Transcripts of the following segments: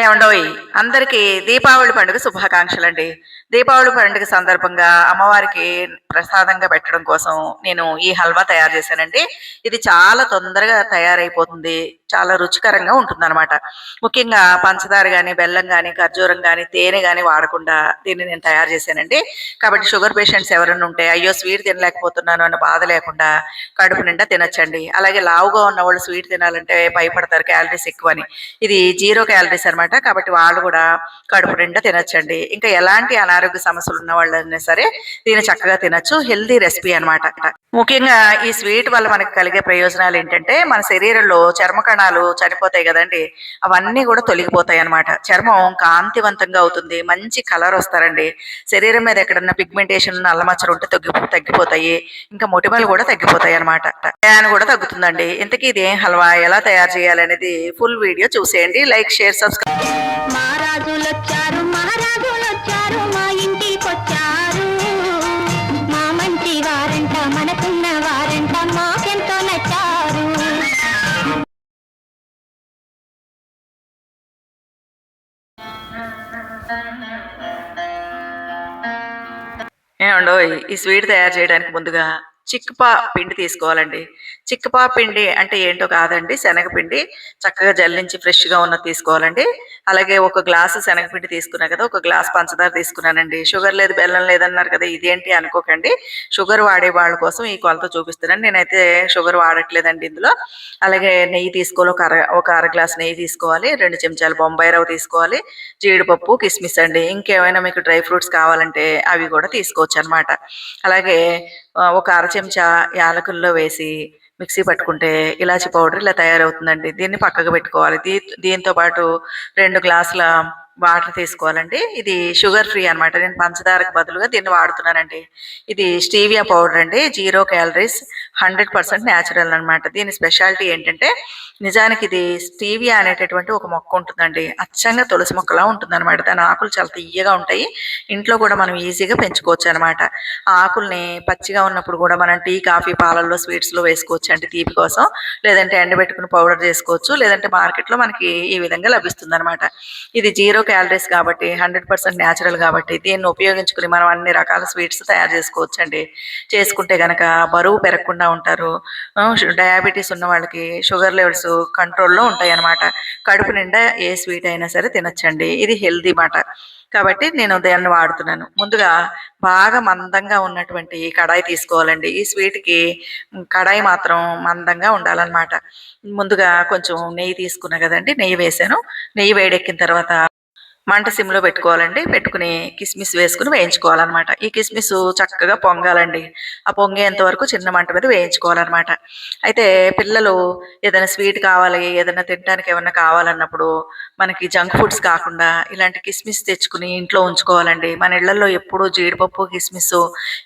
ఏమండోయ్ అందరికీ దీపావళి పండుగ శుభాకాంక్షలు అండి దీపావళి పండుగ సందర్భంగా అమ్మవారికి ప్రసాదంగా పెట్టడం కోసం నేను ఈ హల్వా తయారు చేశానండి. ఇది చాలా తొందరగా తయారైపోతుంది. చాలా రుచికరంగా ఉంటుందన్నమాట. ముఖ్యంగా పంచదార కానీ బెల్లం కానీ ఖర్జూరం కానీ తేనె కానీ వాడకుండా దీన్ని నేను తయారు చేశానండి. కాబట్టి షుగర్ పేషెంట్స్ ఎవరైనా ఉంటే అయ్యో స్వీట్ తినలేకపోతున్నాను అన్న బాధ లేకుండా కడుపు నిండా తినొచ్చండి. అలాగే లావుగా ఉన్న వాళ్ళు స్వీట్ తినాలంటే భయపడతారు క్యాలరీస్ ఎక్కువ అని ఇది జీరో క్యాలరీస్ అనమాట. కాబట్టి వాళ్ళు కూడా కడుపు నిండా తినొచ్చండి. ఇంకా ఎలాంటి అనారోగ్య సమస్యలు ఉన్న వాళ్ళైనా సరే దీన్ని చక్కగా తినచ్చు. హెల్దీ రెసిపీ అన్నమాట ముఖ్యంగా ఈ స్వీట్ వల్ల మనకి కలిగే ప్రయోజనాలు ఏంటంటే మన శరీరంలో చర్మ కణాలు చనిపోతాయి కదండి. అవన్నీ కూడా తొలగిపోతాయి అన్నమాట చర్మం కాంతివంతంగా అవుతుంది. మంచి కలర్ వస్తారండి. శరీరం మీద ఎక్కడన్నా పిగ్మెంటేషన్ నల్లమచ్చలు ఉంటే తగ్గి తగ్గిపోతాయి. ఇంకా మొటిమలు కూడా తగ్గిపోతాయి అనమాట ఫ్యాన్ కూడా తగ్గుతుందండి. ఇంతకీ ఇది ఏం హల్వా? ఎలా తయారు చేయాలనేది ఫుల్ వీడియో చూసేయండి. లైక్ షేర్ సబ్స్క్రైబ్ మహారాజులొచ్చారు మహారాజులొచ్చారు మా ఇంటికొచ్చారు. మా మంచి వారంట మనకున్న వారంట మాకెంతో నచ్చారు. ఏమండో ఈ స్వీట్ తయారు చేయడానికి ముందుగా చిక్కుపా పిండి తీసుకోవాలండి. చిక్కుపా పిండి అంటే ఏంటో కాదండి. శనగపిండి చక్కగా జల్లించి ఫ్రెష్గా ఉన్నది తీసుకోవాలండి. అలాగే ఒక గ్లాసు శనగపిండి తీసుకున్నా కదా ఒక గ్లాస్ పంచదార తీసుకున్నానండి. షుగర్ లేదు బెల్లం లేదన్నారు కదా ఇదేంటి అనుకోకండి. షుగర్ వాడే వాళ్ళ కోసం ఈ కొలత చూపిస్తున్నాను. నేనైతే షుగర్ వాడట్లేదండి ఇందులో. అలాగే నెయ్యి తీసుకోవాలి ఒక అర ఒక అర గ్లాస్ నెయ్యి తీసుకోవాలి రెండు చెంచాలు బొంబాయి రవ్వ తీసుకోవాలి జీడిపప్పు కిస్మిస్ అండి. ఇంకేమైనా మీకు డ్రై ఫ్రూట్స్ కావాలంటే అవి కూడా తీసుకోవచ్చు అనమాట అలాగే ఒక అర చెంచా యాలకుల్లో వేసి మిక్సీ పట్టుకుంటే ఇలాచి పౌడర్ ఇలా తయారవుతుందండి. దీన్ని పక్కకు పెట్టుకోవాలి. దీ దీంతో పాటు రెండు గ్లాసుల వాటర్ తీసుకోవాలండి. ఇది షుగర్ ఫ్రీ అన్నమాట. నేను పంచదారకు బదులుగా దీన్ని వాడుతున్నానండి. ఇది స్టీవియా పౌడర్ అండి. Zero calories hundred percent natural అనమాట దీని స్పెషాలిటీ ఏంటంటే నిజానికి ఇది స్టీవియా అనేటటువంటి ఒక మొక్క ఉంటుందండి. అచ్చంగా తులసి మొక్కలా ఉంటుందన్నమాట. దాని ఆకులు చాలా తీయగా ఉంటాయి. ఇంట్లో కూడా మనం ఈజీగా పెంచుకోవచ్చు అనమాట ఆ ఆకుల్ని పచ్చిగా ఉన్నప్పుడు కూడా మనం టీ కాఫీ పాలల్లో స్వీట్స్లో వేసుకోవచ్చు అంటే తీపి కోసం. లేదంటే ఎండబెట్టుకుని పౌడర్ చేసుకోవచ్చు. లేదంటే మార్కెట్లో మనకి ఈ విధంగా లభిస్తుంది అనమాట ఇది జీరో క్యాలరీస్ కాబట్టి హండ్రెడ్ పర్సెంట్ న్యాచురల్ కాబట్టి దీన్ని ఉపయోగించుకుని మనం అన్ని రకాల స్వీట్స్ తయారు చేసుకోవచ్చు అండి చేసుకుంటే గనక బరువు పెరగకుండా ఉంటారు. డయాబెటీస్ ఉన్న వాళ్ళకి షుగర్ లెవెల్స్ కంట్రోల్లో ఉంటాయి అన్నమాట కడుపు నిండా ఏ స్వీట్ అయినా సరే తినొచ్చండి. ఇది హెల్దీ మాట. కాబట్టి నేను దాన్ని వాడుతున్నాను. ముందుగా బాగా మందంగా ఉన్నటువంటి కడాయి తీసుకోవాలండి. ఈ స్వీట్కి కడాయి మాత్రం మందంగా ఉండాలన్నమాట. ముందుగా కొంచెం నెయ్యి తీసుకున్నా కదండి నెయ్యి వేసాను. నెయ్యి వేడెక్కిన తర్వాత మంట సిమ్లో పెట్టుకోవాలండి. పెట్టుకుని కిస్మిస్ వేసుకుని వేయించుకోవాలన్నమాట. ఈ కిస్మిస్ చక్కగా పొంగాలండి. ఆ పొంగేంత వరకు చిన్న మంట మీద వేయించుకోవాలన్నమాట. అయితే పిల్లలు ఏదైనా స్వీట్ కావాలి ఏదైనా తినడానికి ఏమైనా కావాలన్నప్పుడు మనకి జంక్ ఫుడ్స్ కాకుండా ఇలాంటి కిస్మిస్ తెచ్చుకుని ఇంట్లో ఉంచుకోవాలండి. మన ఇళ్ళలో ఎప్పుడూ జీడిపప్పు కిస్మిస్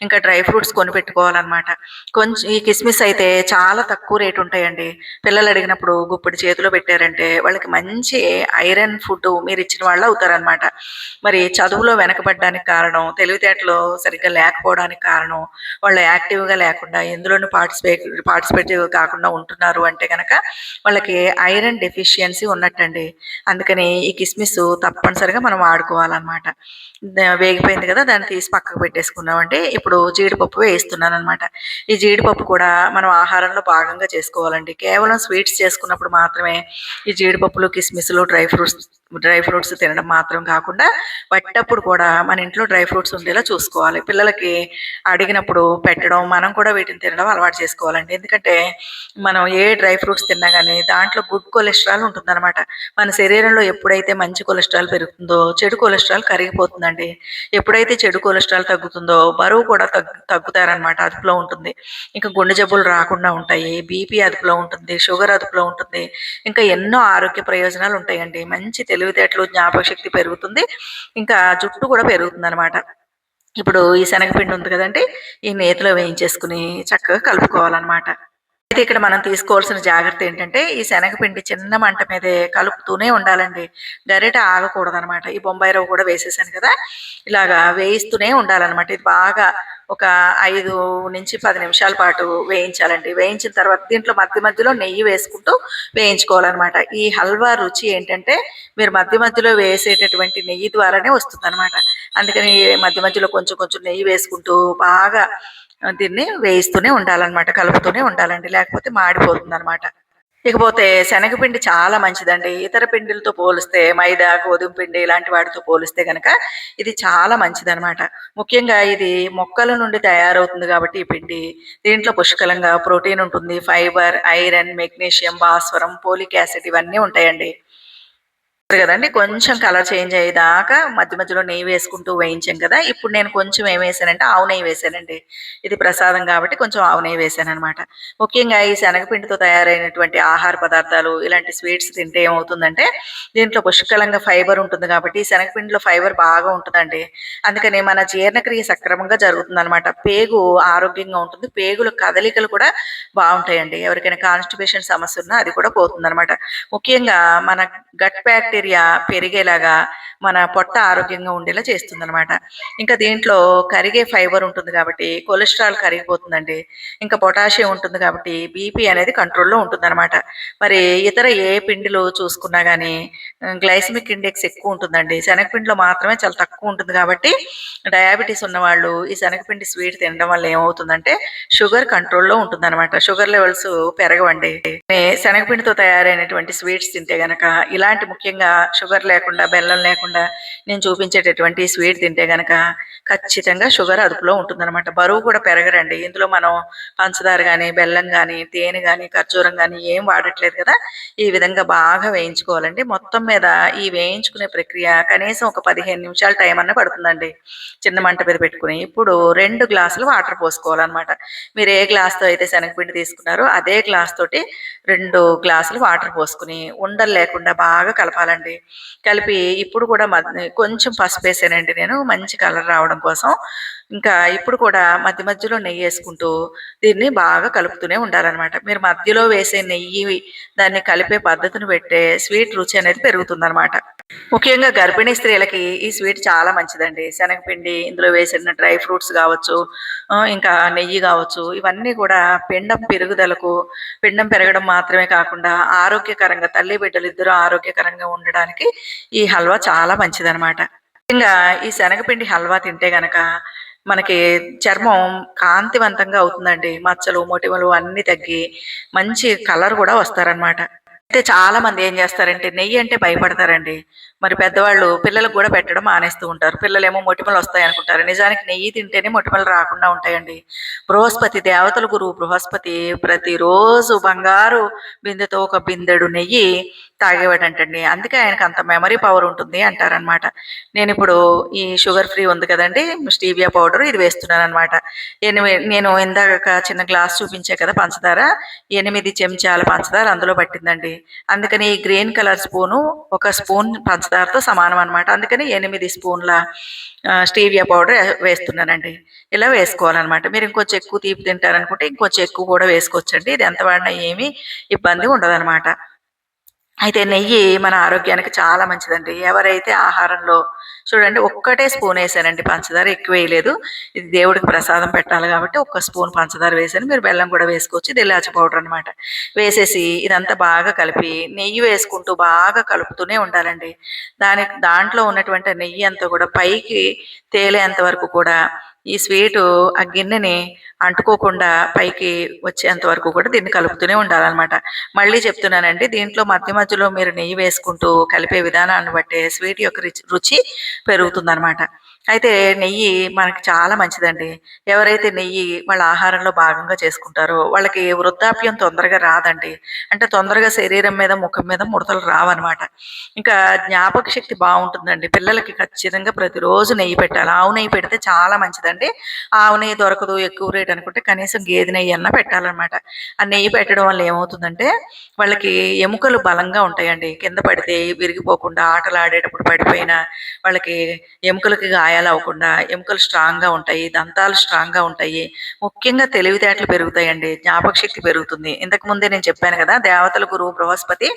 ఇంకా డ్రై ఫ్రూట్స్ కొని పెట్టుకోవాలన్నమాట. కొంచెం ఈ కిస్మిస్ అయితే చాలా తక్కువ రేటు ఉంటాయండి. పిల్లలు అడిగినప్పుడు గుప్పిడి చేతిలో పెట్టారంటే వాళ్ళకి మంచి ఐరన్ ఫుడ్ మీరు ఇచ్చిన వాళ్ళు అవుతారనమాట మరి చదువులో వెనకబడడానికి కారణం తెలివితేటలు సరిగ్గా లేకపోవడానికి కారణం వాళ్ళు యాక్టివ్గా లేకుండా ఎందులోనూ పార్టిసిపేట్ పార్టిసిపేట్ కాకుండా ఉంటున్నారు అంటే కనుక వాళ్ళకి ఐరన్ డెఫిషియన్సీ ఉన్నట్టండి. అందుకని ఈ కిస్మిస్ తప్పనిసరిగా మనం వాడుకోవాలన్నమాట. వేగిపోయింది కదా దాన్ని తీసి పక్కకు పెట్టేసుకున్నామంటే ఇప్పుడు జీడిపప్పు వేస్తున్నాను అనమాట ఈ జీడిపప్పు కూడా మనం ఆహారంలో భాగంగా చేసుకోవాలండి. కేవలం స్వీట్స్ చేసుకున్నప్పుడు మాత్రమే ఈ జీడిపప్పులు కిస్మిస్లు డ్రై ఫ్రూట్స్ డ్రై ఫ్రూట్స్ తినడం మాత్రం కాకుండా పట్టప్పుడు కూడా మన ఇంట్లో డ్రై ఫ్రూట్స్ ఉండేలా చూసుకోవాలి. పిల్లలకి అడిగినప్పుడు పెట్టడం మనం కూడా వీటిని తినడం అలవాటు చేసుకోవాలండి. ఎందుకంటే మనం ఏ డ్రై ఫ్రూట్స్ తిన్నా కానీ దాంట్లో గుడ్ కొలెస్ట్రాల్ ఉంటుందన్నమాట. మన శరీరంలో ఎప్పుడైతే మంచి కొలెస్ట్రాల్ పెరుగుతుందో చెడు కొలెస్ట్రాల్ కరిగిపోతుందండి. ఎప్పుడైతే చెడు కొలెస్ట్రాల్ తగ్గుతుందో బరువు కూడా తగ్గు తగ్గుతారనమాట అదుపులో ఉంటుంది. ఇంకా గుండె జబ్బులు రాకుండా ఉంటాయి బీపీ అదుపులో ఉంటుంది షుగర్ అదుపులో ఉంటుంది. ఇంకా ఎన్నో ఆరోగ్య ప్రయోజనాలు ఉంటాయండి. మంచి తెలివితేటలు జ్ఞాపక శక్తి పెరుగుతుంది. ఇంకా జుట్టు కూడా పెరుగుతుంది అనమాట ఇప్పుడు ఈ శనగపిండి ఉంది కదండి ఈ నేతిలో వేయించేసుకుని చక్కగా కలుపుకోవాలన్నమాట. అయితే ఇక్కడ మనం తీసుకోవాల్సిన జాగ్రత్త ఏంటంటే ఈ శనగపిండి చిన్న మంట మీదే కలుపుతూనే ఉండాలండి. గరిట ఆగకూడదు అనమాట ఈ బొంబాయి రవ్వ కూడా వేసేసాను కదా ఇలాగా వేయిస్తూనే ఉండాలన్నమాట. ఇది బాగా ఒక ఐదు నుంచి పది నిమిషాల పాటు వేయించాలండి. వేయించిన తర్వాత దీంట్లో మధ్య మధ్యలో నెయ్యి వేసుకుంటూ వేయించుకోవాలన్నమాట. ఈ హల్వా రుచి ఏంటంటే మీరు మధ్య మధ్యలో వేసేటటువంటి నెయ్యి ద్వారానే వస్తుంది అనమాట అందుకని మధ్య మధ్యలో కొంచెం కొంచెం నెయ్యి వేసుకుంటూ బాగా దీన్ని వేయిస్తూనే ఉండాలన్నమాట కలుపుతూనే ఉండాలండి. లేకపోతే మాడిపోతుంది అనమాట ఇకపోతే శనగపిండి చాలా మంచిదండి. ఇతర పిండిలతో పోలిస్తే మైదా గోధుమ పిండి ఇలాంటి వాటితో పోలిస్తే కనుక ఇది చాలా మంచిదనమాట. ముఖ్యంగా ఇది మొక్కల నుండి తయారవుతుంది కాబట్టి ఈ పిండి. దీంట్లో పుష్కలంగా ప్రోటీన్ ఉంటుంది. ఫైబర్ ఐరన్ మెగ్నీషియం భాస్వరం పోలిక్ యాసిడ్ ఇవన్నీ ఉంటాయండి. కదండి. కొంచెం కలర్ చేంజ్ అయ్యేదాకా మధ్య మధ్యలో నెయ్యి వేసుకుంటూ వేయించాం కదా. ఇప్పుడు నేను కొంచెం ఏం వేసానంటే ఆవు నెయ్యి వేసానండి. ఇది ప్రసాదం కాబట్టి కొంచెం ఆవు నెయ్యి వేసాను అనమాట ముఖ్యంగా ఈ శనగపిండితో తయారైనటువంటి ఆహార పదార్థాలు ఇలాంటి స్వీట్స్ తింటే ఏమవుతుందంటే దీంట్లో పుష్కలంగా ఫైబర్ ఉంటుంది కాబట్టి ఈ శనగపిండిలో ఫైబర్ బాగా ఉంటుందండి. అందుకని మన జీర్ణక్రియ సక్రమంగా జరుగుతుంది అనమాట పేగు ఆరోగ్యంగా ఉంటుంది. పేగుల కదలికలు కూడా బాగుంటాయండి. ఎవరికైనా కాన్స్టిపేషన్ సమస్య ఉన్నా అది కూడా పోతుంది అనమాట ముఖ్యంగా మన గట్ బ్యాక్టీరియా పెరిగేలాగా మన పొట్ట ఆరోగ్యంగా ఉండేలా చేస్తుంది అనమాట ఇంకా దీంట్లో కరిగే ఫైబర్ ఉంటుంది కాబట్టి కొలెస్ట్రాల్ కరిగిపోతుందండి. ఇంకా పొటాషియం ఉంటుంది కాబట్టి బీపీ అనేది కంట్రోల్లో ఉంటుంది అనమాట మరి ఇతర ఏ పిండిలో చూసుకున్నా కానీ గ్లైసమిక్ ఇండెక్స్ ఎక్కువ ఉంటుందండి. శనగపిండిలో మాత్రమే చాలా తక్కువ ఉంటుంది కాబట్టి డయాబెటీస్ ఉన్నవాళ్ళు ఈ శనగపిండి స్వీట్ తినడం వల్ల ఏమవుతుందంటే షుగర్ కంట్రోల్లో ఉంటుంది అనమాట షుగర్ లెవెల్స్ పెరగవండి. శనగపిండితో తయారైనటువంటి స్వీట్స్ తింటే గనక ఇలాంటి ముఖ్యంగా షుగర్ లేకుండా బెల్లం లేకుండా నేను చూపించేటటువంటి స్వీట్ తింటే గనక ఖచ్చితంగా షుగర్ అదుపులో ఉంటుందన్నమాట. బరువు కూడా పెరగరండి. ఇందులో మనం పంచదార కానీ బెల్లం కానీ తేనె కానీ ఖర్జూరం కానీ ఏం వాడట్లేదు కదా. ఈ విధంగా బాగా వేయించుకోవాలండి. మొత్తం మీద ఈ వేయించుకునే ప్రక్రియ కనీసం ఒక పదిహేను నిమిషాలు టైం అన్న పడుతుందండి. చిన్న మంట మీద పెట్టుకుని. ఇప్పుడు రెండు గ్లాసులు వాటర్ పోసుకోవాలన్నమాట. మీరు ఏ గ్లాస్తో అయితే శనగపిండి తీసుకున్నారో అదే గ్లాస్ తోటి రెండు గ్లాసులు వాటర్ పోసుకుని ఉండలు లేకుండా బాగా కలపాలండి. కలిపి ఇప్పుడు కూడా మధ్య- కొంచెం పసుపు వేసానండి నేను. మంచి కలర్ రావడం కోసం. ఇంకా ఇప్పుడు కూడా మధ్య మధ్యలో నెయ్యి వేసుకుంటూ దీన్ని బాగా కలుపుతూనే ఉండాలన్నమాట. మీరు మధ్యలో వేసే నెయ్యి దాన్ని కలిపే పద్ధతిని పెట్టే స్వీట్ రుచి అనేది పెరుగుతుందన్నమాట. ముఖ్యంగా గర్భిణీ స్త్రీలకి ఈ స్వీట్ చాలా మంచిదండి. శనగపిండి ఇందులో వేసిన డ్రై ఫ్రూట్స్ కావచ్చు ఇంకా నెయ్యి కావచ్చు ఇవన్నీ కూడా పిండం పెరుగుదలకు పిండం పెరగడం మాత్రమే కాకుండా ఆరోగ్యకరంగా తల్లి బిడ్డలు ఇద్దరు ఆరోగ్యకరంగా ఉండడానికి ఈ హల్వా చాలా మంచిదనమాట ముఖ్యంగా ఈ శనగపిండి హల్వా తింటే గనక మనకి చర్మం కాంతివంతంగా అవుతుందండి. మచ్చలు మొటిమలు అన్ని తగ్గి మంచి కలర్ కూడా వస్తారనమాట అయితే చాలా మంది ఏం చేస్తారంటే నెయ్యి అంటే భయపడతారండి. మరి పెద్దవాళ్ళు పిల్లలకు కూడా పెట్టడం మానేస్తూ ఉంటారు. పిల్లలేమో మొటిమలు వస్తాయి అనుకుంటారు. నిజానికి నెయ్యి తింటేనే మొటిమలు రాకుండా ఉంటాయండి. బృహస్పతి దేవతల గురువు బృహస్పతి ప్రతిరోజు బంగారు బిందెతో ఒక బిందెడు నెయ్యి తాగేవాడంటండి. అందుకే ఆయనకు అంత మెమరీ పవర్ ఉంటుంది అంటారనమాట నేను ఇప్పుడు ఈ షుగర్ ఫ్రీ ఉంది కదండి స్టీవియా పౌడర్ ఇది వేస్తున్నాను అనమాట ఎనిమిది నేను ఇందాక చిన్న గ్లాస్ చూపించే కదా పంచదార ఎనిమిది చెంచాల పంచదార అందులో పట్టిందండి. అందుకని ఈ గ్రీన్ కలర్ స్పూను ఒక స్పూన్ పంచదారతో సమానం అనమాట అందుకని ఎనిమిది స్పూన్ల స్టీవియా పౌడర్ వేస్తున్నానండి. ఇలా వేసుకోవాలన్నమాట. మీరు ఇంకొంచెం ఎక్కువ తీపి తింటారనుకుంటే ఇంకొంచెం ఎక్కువ కూడా వేసుకోవచ్చండి. ఇది ఎంత వాడినా ఏమీ ఇబ్బంది ఉండదన్నమాట. అయితే నెయ్యి మన ఆరోగ్యానికి చాలా మంచిదండి. ఎవరైతే ఆహారంలో చూడండి ఒక్కటే స్పూన్ వేసానండి పంచదార ఎక్కువ వేయలేదు. ఇది దేవుడికి ప్రసాదం పెట్టాలి కాబట్టి ఒక్క స్పూన్ పంచదార వేసాను. మీరు బెల్లం కూడా వేసుకోవచ్చు. ఇది ఇలాచి పౌడర్ అనమాట వేసేసి ఇదంతా బాగా కలిపి నెయ్యి వేసుకుంటూ బాగా కలుపుతూనే ఉండాలండి. దానికి దాంట్లో ఉన్నటువంటి నెయ్యి అంతా కూడా పైకి తేలేంత వరకు కూడా ఈ స్వీటు ఆ గిన్నెని అంటుకోకుండా పైకి వచ్చేంత వరకు కూడా దీన్ని కలుపుతూనే ఉండాలన్నమాట. మళ్ళీ చెప్తున్నానండి దీంట్లో మధ్య మధ్యలో మీరు నెయ్యి వేసుకుంటూ కలిపే విధానాన్ని బట్టే స్వీట్ యొక్క రుచి- పెరుగుతుందనమాట అయితే నెయ్యి మనకి చాలా మంచిదండి. ఎవరైతే నెయ్యి వాళ్ళ ఆహారంలో భాగంగా చేసుకుంటారో వాళ్ళకి వృద్ధాప్యం తొందరగా రాదండి. అంటే తొందరగా శరీరం మీద ముఖం మీద ముడతలు రావన్నమాట. ఇంకా జ్ఞాపక శక్తి బాగుంటుందండి. పిల్లలకి ఖచ్చితంగా ప్రతిరోజు నెయ్యి పెట్టాలి. ఆవు నెయ్యి పెడితే చాలా మంచిదండి. ఆవు నెయ్యి దొరకదు ఎక్కువ రేట్ అనుకుంటే కనీసం గేదె నెయ్యి అన్న పెట్టాలన్నమాట. ఆ నెయ్యి పెట్టడం వల్ల ఏమవుతుందంటే వాళ్ళకి ఎముకలు బలంగా ఉంటాయండి. కింద పడితే విరిగిపోకుండా ఆటలు ఆడేటప్పుడు పడిపోయినా వాళ్ళకి ఎముకలకి గాయాలు గాయాలు అవ్వకుండా ఎముకలు స్ట్రాంగ్గా ఉంటాయి దంతాలు స్ట్రాంగ్గా ఉంటాయి. ముఖ్యంగా తెలివితేటలు పెరుగుతాయండి జ్ఞాపక శక్తి పెరుగుతుంది. ఇంతకు ముందే నేను చెప్పాను కదా దేవతల గురువు బృహస్పతి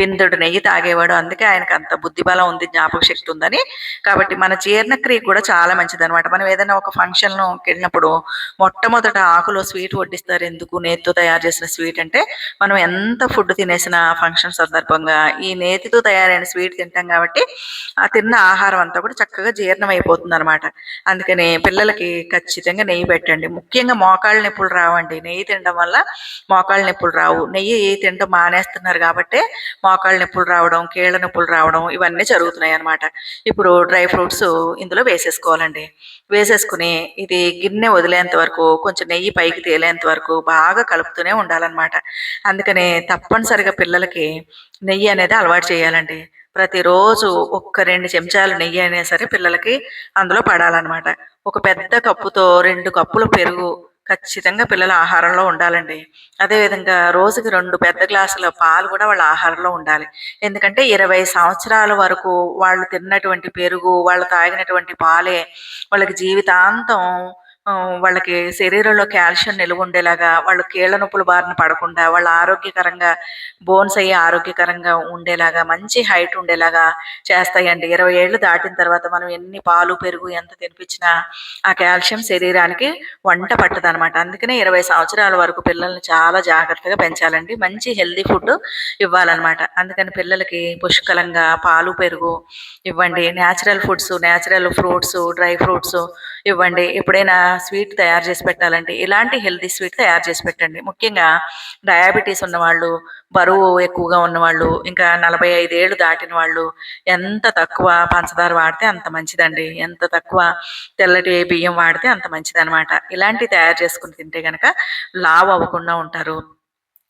బిందుడు నెయ్యి తాగేవాడు. అందుకే ఆయనకు అంత బుద్ధిబలం ఉంది జ్ఞాపక శక్తి ఉందని. కాబట్టి మన జీర్ణక్రియ కూడా చాలా మంచిది అనమాట మనం ఏదైనా ఒక ఫంక్షన్లో వెళ్ళినప్పుడు మొట్టమొదట ఆకులో స్వీట్ వడ్డిస్తారు. ఎందుకు? నేతితో తయారు చేసిన స్వీట్ అంటే మనం ఎంత ఫుడ్ తినేసిన ఫంక్షన్ సందర్భంగా ఈ నేతితో తయారైన స్వీట్ తింటాం కాబట్టి ఆ తిన్న ఆహారం అంతా కూడా చక్కగా జీర్ణం అయిపోతుంది అనమాట అందుకని పిల్లలకి ఖచ్చితంగా నెయ్యి పెట్టండి. ముఖ్యంగా మోకాళ్ళ నొప్పులు రావండి. నెయ్యి తినడం వల్ల మోకాళ్ళ నొప్పులు రావు. నెయ్యి తినడం మానేస్తున్నారు కాబట్టి మోకాళ్ళ నొప్పులు రావడం కీళ్ళ నొప్పులు రావడం ఇవన్నీ జరుగుతున్నాయి అనమాట ఇప్పుడు డ్రై ఫ్రూట్స్ ఇందులో వేసేసుకోవాలండి. వేసేసుకుని ఇది గిన్నె వదిలేంత వరకు కొంచెం నెయ్యి పైకి తేలేంత వరకు బాగా కలుపుతూనే ఉండాలన్నమాట. అందుకని తప్పనిసరిగా పిల్లలకి నెయ్యి అనేది అలవాటు చేయాలండి. ప్రతిరోజు ఒక్క రెండు చెంచాలు నెయ్యి అయినా సరే పిల్లలకి అందులో పడాలన్నమాట. ఒక పెద్ద కప్పుతో రెండు కప్పులు పెరుగు ఖచ్చితంగా పిల్లల ఆహారంలో ఉండాలండి. అదేవిధంగా రోజుకి రెండు పెద్ద గ్లాసుల పాలు కూడా వాళ్ళ ఆహారంలో ఉండాలి. ఎందుకంటే ఇరవై సంవత్సరాల వరకు వాళ్ళు తిన్నటువంటి పెరుగు వాళ్ళు తాగినటువంటి పాలే వాళ్ళకి జీవితాంతం వాళ్ళకి శరీరంలో కాల్షియం నిలువ ఉండేలాగా వాళ్ళు కీళ్ళ నొప్పులు బారిన పడకుండా వాళ్ళ ఆరోగ్యకరంగా బోన్స్ అయ్యి ఆరోగ్యకరంగా ఉండేలాగా మంచి హైట్ ఉండేలాగా చేస్తాయండి. ఇరవై ఏళ్ళు దాటిన తర్వాత మనం ఎన్ని పాలు పెరుగు ఎంత తినిపించినా ఆ కాల్షియం శరీరానికి వంట పట్టదు అనమాట అందుకనే ఇరవై సంవత్సరాల వరకు పిల్లల్ని చాలా జాగ్రత్తగా పెంచాలండి. మంచి హెల్దీ ఫుడ్ ఇవ్వాలన్నమాట. అందుకని పిల్లలకి పుష్కలంగా పాలు పెరుగు ఇవ్వండి. Natural foods natural fruits dry fruits ఇవ్వండి. ఎప్పుడైనా స్వీట్ తయారు చేసి పెట్టాలంటే ఇలాంటి హెల్తీ స్వీట్ తయారు చేసి పెట్టండి. ముఖ్యంగా డయాబెటీస్ ఉన్నవాళ్ళు బరువు ఎక్కువగా ఉన్నవాళ్ళు ఇంకా నలభై ఐదేళ్ళు దాటిన వాళ్ళు ఎంత తక్కువ పంచదార వాడితే అంత మంచిదండి. ఎంత తక్కువ తెల్లటి బియ్యం వాడితే అంత మంచిదనమాట ఇలాంటివి తయారు చేసుకుని తింటే కనుక లావు అవ్వకుండా ఉంటారు.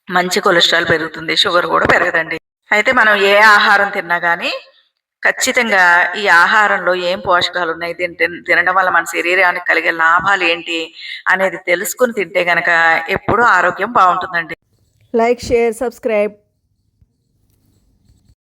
మంచి కొలెస్ట్రాల్ పెరుగుతుంది షుగర్ కూడా పెరగదండి. అయితే మనం ఏ ఆహారం తిన్నా కానీ ఖచ్చితంగా ఈ ఆహారంలో ఏం పోషకాలు ఉన్నాయి? దీన్ని తినడం వల్ల మన శరీరానికి కలిగే లాభాలు ఏంటి? అనేది తెలుసుకుని తింటే గనక ఎప్పుడూ ఆరోగ్యం బాగుంటుందండి. Like share subscribe.